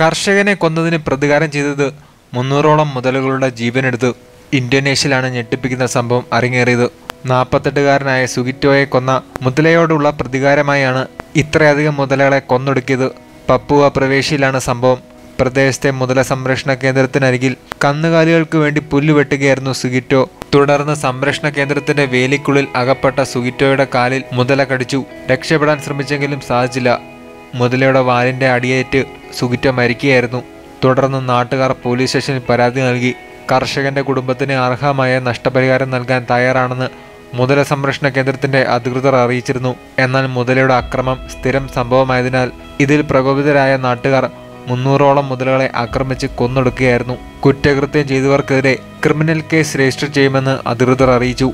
കർഷകനെ കൊന്നതിന് പ്രതികാരം ചെയ്തത് മുന്നൂറോളം മുതലുകളുടെ ജീവനെടുത്ത് ഇന്തോനേഷ്യയിലാണ് ഞെട്ടിപ്പിക്കുന്ന സംഭവം അരങ്ങേറിയത്. നാൽപ്പത്തെട്ടുകാരനായ സുഗിറ്റോയെ കൊന്ന മുതലയോടുള്ള പ്രതികാരമായാണ് ഇത്രയധികം മുതലകളെ കൊന്നൊടുക്കിയത്. പപ്പുവ പ്രവേശിയിലാണ് സംഭവം. പ്രദേശത്തെ മുതല സംരക്ഷണ കേന്ദ്രത്തിനരികിൽ കന്നുകാലികൾക്ക് വേണ്ടി പുല്ല് വെട്ടുകയായിരുന്നു സുഗിറ്റോ തുടർന്ന് സംരക്ഷണ കേന്ദ്രത്തിന്റെ വേലിക്കുള്ളിൽ അകപ്പെട്ട സുഗിറ്റോയുടെ കാലിൽ മുതല കടിച്ചു. രക്ഷപ്പെടാൻ ശ്രമിച്ചെങ്കിലും സാധിച്ചില്ല. മുതലയുടെ വാലിന്റെ അടിയേറ്റ് സുഗിറ്റോ മരിക്കുകയായിരുന്നു തുടർന്ന് നാട്ടുകാർ പോലീസ് സ്റ്റേഷനിൽ പരാതി നൽകി. കർഷകന്റെ കുടുംബത്തിന് അർഹമായ നഷ്ടപരിഹാരം നൽകാൻ തയ്യാറാണെന്ന് മുതല സംരക്ഷണ കേന്ദ്രത്തിന്റെ അധികൃതർ അറിയിച്ചിരുന്നു. എന്നാൽ മുതലയുടെ അക്രമം സ്ഥിരം സംഭവമായതിനാൽ ഇതിൽ പ്രകോപിതരായ നാട്ടുകാർ മുന്നൂറോളം മുതലകളെ ആക്രമിച്ച് കൊന്നൊടുക്കുകയായിരുന്നു. കുറ്റകൃത്യം ചെയ്തവർക്കെതിരെ ക്രിമിനൽ കേസ് രജിസ്റ്റർ ചെയ്യുമെന്ന് അധികൃതർ അറിയിച്ചു.